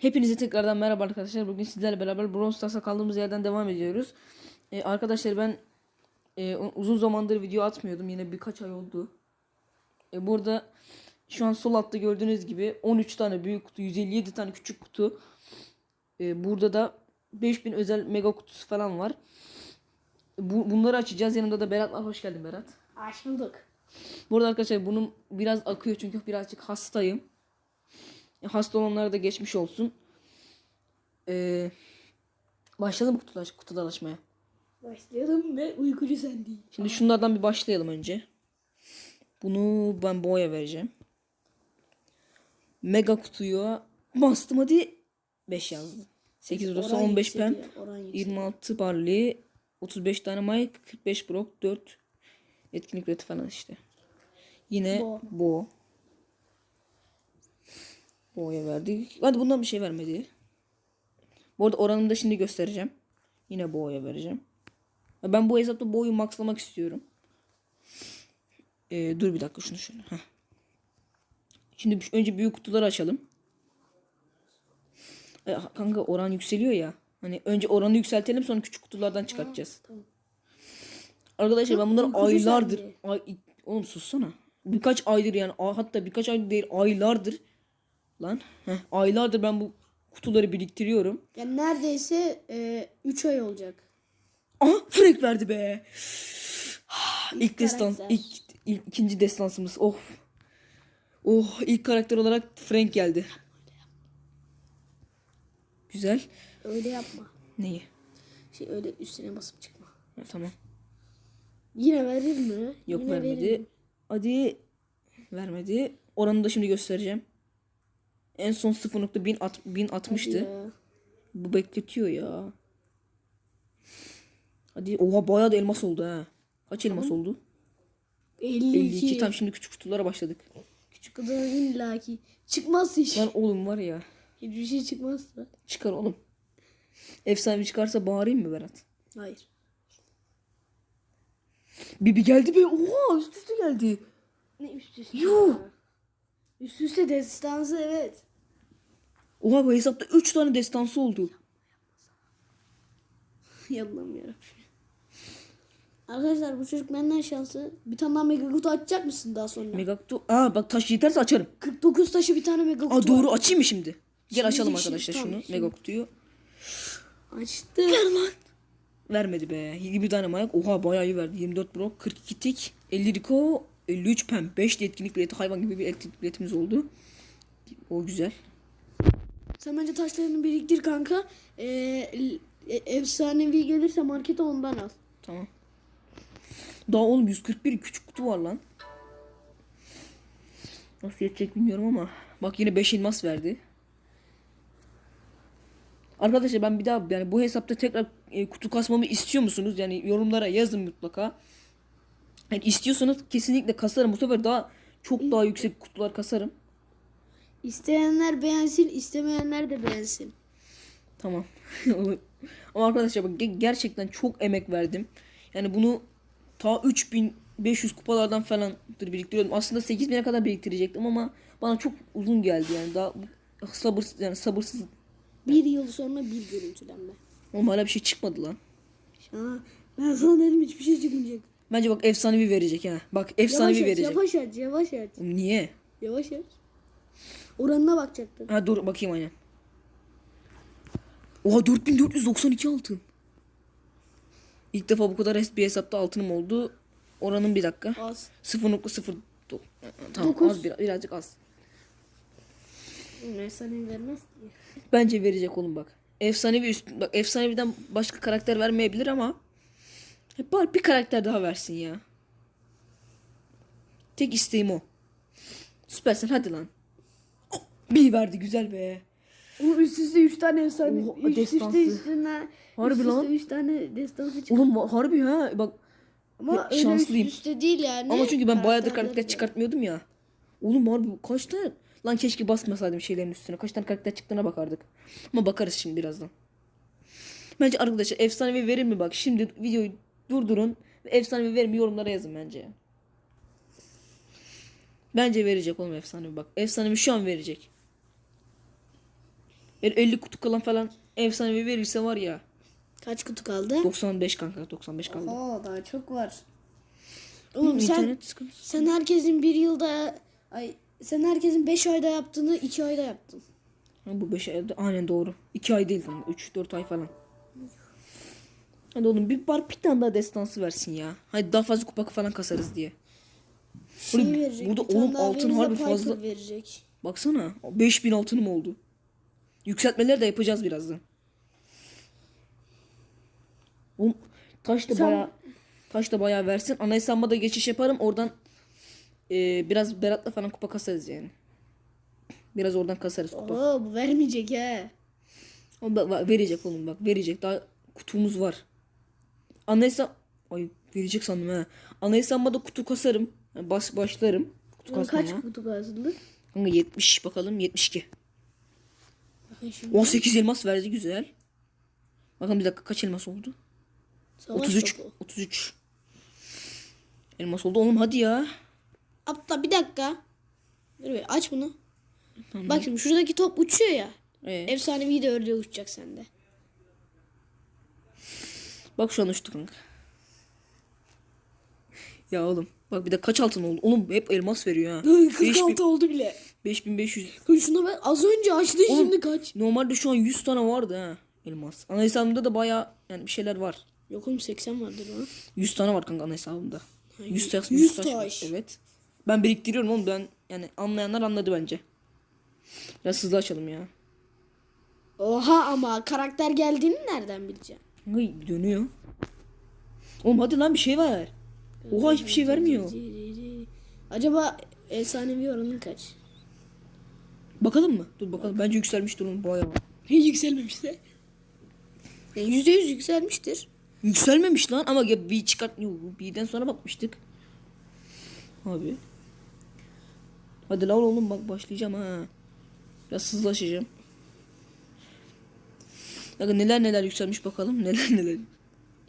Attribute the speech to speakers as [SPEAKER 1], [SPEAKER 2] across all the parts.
[SPEAKER 1] Hepinize tekrardan merhaba arkadaşlar. Bugün sizlerle beraber Brawl Stars'a kaldığımız yerden devam ediyoruz. Ee, arkadaşlar ben e, uzun zamandır video atmıyordum. Yine birkaç ay oldu. E, burada şu an sol altta gördüğünüz gibi 13 tane büyük kutu, 157 tane küçük kutu. E, burada da 5000 özel mega kutusu falan var. Bu, bunları açacağız. Yanımda da Berat var. Hoş geldin Berat.
[SPEAKER 2] Hoş bulduk.
[SPEAKER 1] Burada arkadaşlar bunun biraz akıyor çünkü birazcık hastayım. Hasta olanlara da geçmiş olsun. Ee, başlayalım mı kutular açmaya.
[SPEAKER 2] Başlayalım ve uykucu sen değil.
[SPEAKER 1] Şimdi şunlardan bir başlayalım önce. Bunu ben boya vereceğim. Mega kutuya bastım hadi 5 yazdı. 8 rosa
[SPEAKER 2] Oran
[SPEAKER 1] 15 pem
[SPEAKER 2] yükseliyor, oran yükseliyor.
[SPEAKER 1] 26 barley 35 tane mike 45 brok 4 etkinlik reti falan işte. Yine
[SPEAKER 2] Bo.
[SPEAKER 1] Bo. Bo'ya verdik. Hadi bundan bir şey vermedi. Bu arada oranını da şimdi göstereceğim. Yine bo'ya vereceğim. Ben bu hesapta boyu maxlamak istiyorum. Ee, dur bir dakika şunu şöyle. Heh. Şimdi önce büyük kutuları açalım. E, kanka oran yükseliyor ya. Hani önce oranı yükseltelim sonra küçük kutulardan çıkartacağız.
[SPEAKER 2] tamam.
[SPEAKER 1] Arkadaşlar ben bunları aylardır ay, oğlum sussana. Birkaç aydır yani hatta birkaç aydır değil aylardır lan. Heh, aylardır ben bu kutuları biriktiriyorum.
[SPEAKER 2] Yani neredeyse 3 ay olacak.
[SPEAKER 1] Aha Frank verdi be. ilk destans
[SPEAKER 2] karakter.
[SPEAKER 1] ilk, ilk ikinci destansımız. Oh. Oh ilk karakter olarak Frank geldi. Güzel.
[SPEAKER 2] Öyle yapma.
[SPEAKER 1] Neyi?
[SPEAKER 2] Şey öyle üstüne basıp çıkma.
[SPEAKER 1] Ha, tamam.
[SPEAKER 2] Yine verir mi?
[SPEAKER 1] Yok
[SPEAKER 2] Yine
[SPEAKER 1] vermedi.
[SPEAKER 2] verir mi?
[SPEAKER 1] Hadi vermedi. Oranı da şimdi göstereceğim. En son 0.1060'tı.
[SPEAKER 2] Ya.
[SPEAKER 1] Bu bekletiyor ya. Hadi oha bayağı da elmas oldu ha. Kaç elmas oldu?
[SPEAKER 2] 52.
[SPEAKER 1] 52. Tam şimdi küçük kutulara başladık.
[SPEAKER 2] Küçük kadar illaki. Çıkmaz hiç.
[SPEAKER 1] Lan oğlum var ya.
[SPEAKER 2] Hiçbir şey çıkmazsa.
[SPEAKER 1] Çıkar oğlum. Efsane çıkarsa bağırayım mı Berat?
[SPEAKER 2] Hayır.
[SPEAKER 1] Bibi geldi be. Oha üst üste geldi.
[SPEAKER 2] Ne üst üste?
[SPEAKER 1] Yuh.
[SPEAKER 2] Üst üste destansı evet.
[SPEAKER 1] Oha bu hesapta 3 tane destansı oldu.
[SPEAKER 2] Yallah yarabbim. Arkadaşlar bu çocuk benden şanslı. Bir tane daha mega kutu açacak mısın daha sonra?
[SPEAKER 1] Mega kutu. Aa bak taş yeterse açarım.
[SPEAKER 2] 49 taşı bir tane mega kutu
[SPEAKER 1] Aa doğru
[SPEAKER 2] var.
[SPEAKER 1] açayım mı şimdi? Gel
[SPEAKER 2] Şimdi
[SPEAKER 1] açalım
[SPEAKER 2] şimdi,
[SPEAKER 1] arkadaşlar
[SPEAKER 2] tamam,
[SPEAKER 1] şunu.
[SPEAKER 2] şimdi.
[SPEAKER 1] Mega kutuyu.
[SPEAKER 2] Açtı.
[SPEAKER 1] Vermedi be. 20 tane mayak. Oha bayağı iyi verdi. 24 bro, 42 tik, 50 riko, 53 pem, 5 de etkinlik bileti. Hayvan gibi bir etkinlik biletimiz oldu. O güzel.
[SPEAKER 2] Sen bence taşlarını biriktir kanka. Ee, e- efsanevi gelirse markete ondan al.
[SPEAKER 1] Tamam. Daha oğlum 141 küçük kutu var lan. Nasıl yetecek bilmiyorum ama. Bak yine 5 elmas verdi. Arkadaşlar ben bir daha yani bu hesapta tekrar e, kutu kasmamı istiyor musunuz? Yani yorumlara yazın mutlaka. Yani istiyorsanız kesinlikle kasarım. Bu sefer daha çok daha yüksek kutular kasarım.
[SPEAKER 2] İsteyenler beğensin, istemeyenler de beğensin.
[SPEAKER 1] Tamam. Ama arkadaşlar bak ge- gerçekten çok emek verdim. Yani bunu ta 3500 kupalardan falandır biriktiriyordum. Aslında 8000'e kadar biriktirecektim ama bana çok uzun geldi yani. Daha sabırsız yani sabırsız.
[SPEAKER 2] Bir yıl sonra bir görüntülenme.
[SPEAKER 1] Oğlum hala bir şey çıkmadı lan.
[SPEAKER 2] Ha, ben sana dedim hiçbir şey çıkmayacak.
[SPEAKER 1] Bence bak efsanevi verecek ha. Bak efsanevi
[SPEAKER 2] Yavaş aç,
[SPEAKER 1] verecek.
[SPEAKER 2] yavaş aç, yavaş aç.
[SPEAKER 1] Niye?
[SPEAKER 2] Yavaş aç. Oranına bakacaktın.
[SPEAKER 1] Ha dur bakayım aynen. Oha 4492 altın. İlk defa bu kadar bir hesapta altınım oldu. Oranın bir dakika.
[SPEAKER 2] Az.
[SPEAKER 1] 0.0 do- Tamam
[SPEAKER 2] Dokuz.
[SPEAKER 1] az bir, birazcık az.
[SPEAKER 2] Efsanevi vermez ki.
[SPEAKER 1] Bence verecek oğlum bak. Efsanevi üst bak efsaneviden başka karakter vermeyebilir ama hep bari bir karakter daha versin ya. Tek isteğim o. Süpersin hadi lan. Bir verdi güzel be.
[SPEAKER 2] Ama üst üste 3 tane efsane.
[SPEAKER 1] Oha,
[SPEAKER 2] üst
[SPEAKER 1] destansı.
[SPEAKER 2] üste üstüne.
[SPEAKER 1] Harbi
[SPEAKER 2] üst
[SPEAKER 1] lan.
[SPEAKER 2] üste 3 tane destansı çıktı.
[SPEAKER 1] Oğlum harbi ha bak
[SPEAKER 2] Ama
[SPEAKER 1] ya,
[SPEAKER 2] öyle
[SPEAKER 1] şanslıyım.
[SPEAKER 2] üst üste değil yani.
[SPEAKER 1] ama çünkü ben bayağıdır karakter çıkartmıyordum ya. Oğlum harbi kaç tane lan keşke basmasaydım şeylerin üstüne. Kaç tane karakter çıktığına bakardık. Ama bakarız şimdi birazdan. Bence arkadaşlar efsanevi verir mi bak şimdi videoyu durdurun ve efsanevi verir mi yorumlara yazın bence. Bence verecek oğlum efsanevi bak. Efsanevi şu an verecek. Eğer 50 kutu kalan falan efsanevi verirse var ya.
[SPEAKER 2] Kaç kutu kaldı?
[SPEAKER 1] 95 kanka 95 kaldı.
[SPEAKER 2] Oo daha çok var. Oğlum sen
[SPEAKER 1] İnternet sıkıntısı.
[SPEAKER 2] sen herkesin bir yılda ay sen herkesin 5 ayda yaptığını 2 ayda yaptın.
[SPEAKER 1] Ha, bu 5 ayda aynen doğru. 2 ay değil lan 3-4 ay falan. Hadi oğlum bir bar bir tane daha destansı versin ya. Hadi daha fazla kupa falan kasarız diye.
[SPEAKER 2] Şey
[SPEAKER 1] Burada-
[SPEAKER 2] verecek.
[SPEAKER 1] oğlum altın harbi fazla.
[SPEAKER 2] verecek.
[SPEAKER 1] Baksana 5000 altınım oldu. Yükseltmeleri de yapacağız birazdan. Oğlum taş da
[SPEAKER 2] Sen-
[SPEAKER 1] bayağı taş da bayağı versin. Ana hesabıma da geçiş yaparım. Oradan e, biraz Berat'la falan kupa kasarız yani. Biraz oradan kasarız kupa.
[SPEAKER 2] Oo bu vermeyecek he.
[SPEAKER 1] Ama bak, bak, verecek oğlum bak verecek. Daha kutumuz var. Ana hesap... Ay verecek sandım ha. Ana hesabıma da kutu kasarım. Yani bas, başlarım. Kutu kasmaya.
[SPEAKER 2] kaç kutu kazandı?
[SPEAKER 1] Kanka 70 bakalım 72.
[SPEAKER 2] Bakın şimdi.
[SPEAKER 1] 18 elmas verdi güzel. Bakın bir dakika kaç elmas oldu?
[SPEAKER 2] Savaş
[SPEAKER 1] 33.
[SPEAKER 2] topu.
[SPEAKER 1] 33. Elmas oldu oğlum hadi ya.
[SPEAKER 2] Hatta bir dakika. Dur bir aç bunu.
[SPEAKER 1] Tamam.
[SPEAKER 2] Bak şimdi şuradaki top uçuyor ya.
[SPEAKER 1] Ee,
[SPEAKER 2] Efsanevi de öyle uçacak sende.
[SPEAKER 1] bak şu an uçtu kanka. Ya oğlum. Bak bir de kaç altın oldu? Oğlum hep elmas veriyor ha. 5000
[SPEAKER 2] 46 oldu bile.
[SPEAKER 1] 5500.
[SPEAKER 2] Şuna bak az önce açtı
[SPEAKER 1] Oğlum,
[SPEAKER 2] şimdi kaç?
[SPEAKER 1] Normalde şu an 100 tane vardı ha elmas. Ana hesabımda da baya yani bir şeyler var.
[SPEAKER 2] Yok oğlum 80 vardır lan.
[SPEAKER 1] 100 tane var kanka ana hesabımda. 100 taş.
[SPEAKER 2] 100
[SPEAKER 1] 100 taş.
[SPEAKER 2] taş.
[SPEAKER 1] Evet. Ben biriktiriyorum oğlum ben yani anlayanlar anladı bence. Biraz hızlı açalım ya.
[SPEAKER 2] Oha ama karakter geldiğini nereden bileceğim?
[SPEAKER 1] Ay dönüyor. Oğlum hadi lan bir şey ver. Oha hiçbir şey vermiyor.
[SPEAKER 2] Acaba efsanevi oranın kaç?
[SPEAKER 1] Bakalım mı? Dur bakalım. Bence yükselmiştir oğlum bayağı.
[SPEAKER 2] Yükselmemişse. Yani %100 yükselmiştir.
[SPEAKER 1] Yükselmemiş lan ama ya bir çıkart yok birden sonra bakmıştık. Abi. Hadi lan oğlum bak başlayacağım ha. Biraz hızlaşacağım. Bakın neler neler yükselmiş bakalım neler neler.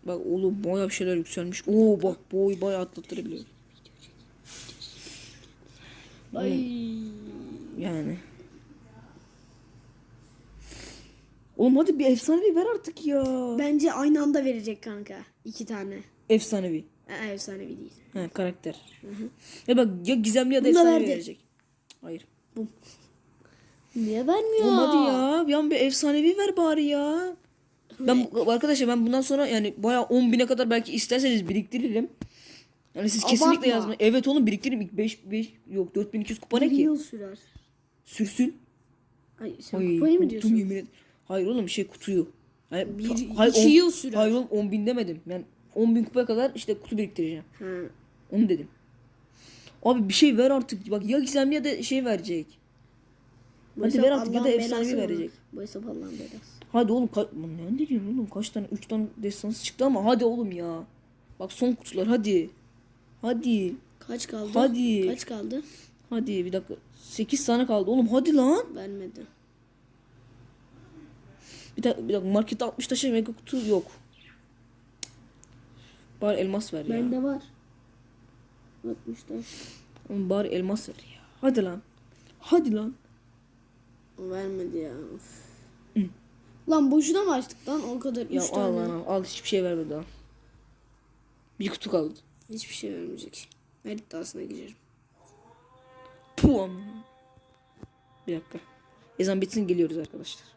[SPEAKER 1] Bak oğlum bayağı bir şeyler yükselmiş. Oo bak boy bayağı atlattırabiliyor.
[SPEAKER 2] Ay.
[SPEAKER 1] Yani. Oğlum hadi bir efsanevi ver artık ya.
[SPEAKER 2] Bence aynı anda verecek kanka. İki tane.
[SPEAKER 1] Efsanevi.
[SPEAKER 2] Ee, efsanevi değil.
[SPEAKER 1] He karakter. Ya bak ya gizemli ya da
[SPEAKER 2] Bunu da
[SPEAKER 1] efsanevi
[SPEAKER 2] verdi.
[SPEAKER 1] verecek. Hayır.
[SPEAKER 2] Niye vermiyor?
[SPEAKER 1] Oğlum hadi ya. Bir an bir efsanevi ver bari ya. Ben bu- arkadaşlar ben bundan sonra yani bayağı 10 bine kadar belki isterseniz biriktiririm. Yani siz kesinlikle
[SPEAKER 2] Abartma.
[SPEAKER 1] yazmayın. Evet oğlum biriktiririm. İlk 5 5 yok 4200 kupa ne
[SPEAKER 2] Bir
[SPEAKER 1] ki?
[SPEAKER 2] yıl sürer.
[SPEAKER 1] Sürsün.
[SPEAKER 2] Ay sen
[SPEAKER 1] Ay,
[SPEAKER 2] kupayı mı
[SPEAKER 1] korktum
[SPEAKER 2] diyorsun?
[SPEAKER 1] yemin ederim. Hayır oğlum şey kutuyu. Hayır,
[SPEAKER 2] Bir-
[SPEAKER 1] hayır,
[SPEAKER 2] iki
[SPEAKER 1] on-
[SPEAKER 2] yıl sürer.
[SPEAKER 1] Hayır oğlum 10 bin demedim. Ben 10 bin kupaya kadar işte kutu biriktireceğim.
[SPEAKER 2] Ha.
[SPEAKER 1] Onu dedim. Abi bir şey ver artık. Bak ya gizemli ya da şey verecek.
[SPEAKER 2] Bu
[SPEAKER 1] Hadi
[SPEAKER 2] hesap
[SPEAKER 1] ver artık ya da
[SPEAKER 2] Allah'ın
[SPEAKER 1] efsanevi
[SPEAKER 2] belası
[SPEAKER 1] verecek.
[SPEAKER 2] Bu hesap Allah'ın belası.
[SPEAKER 1] Hadi oğlum ka- Lan ne diyorsun oğlum kaç tane 3 tane destansı çıktı ama hadi oğlum ya. Bak son kutular hadi. Hadi.
[SPEAKER 2] Kaç kaldı?
[SPEAKER 1] Hadi.
[SPEAKER 2] Kaç kaldı?
[SPEAKER 1] Hadi bir dakika. 8 tane kaldı oğlum hadi lan.
[SPEAKER 2] Vermedi.
[SPEAKER 1] Bir dakika, bir dakika markette 60 taşı mega kutu yok. Bari elmas ver ya.
[SPEAKER 2] Bende var. 60 taş.
[SPEAKER 1] Oğlum bari elmas ver ya. Hadi lan. Hadi lan.
[SPEAKER 2] Vermedi ya. Lan boşuna mı açtık lan o kadar? 3
[SPEAKER 1] Ya al
[SPEAKER 2] tane.
[SPEAKER 1] lan al. Al hiçbir şey vermedi al. Bir kutu kaldı.
[SPEAKER 2] Hiçbir şey vermeyecek. Her iddiasına girerim.
[SPEAKER 1] Puh aman. Bir dakika. Ezan bitsin geliyoruz arkadaşlar.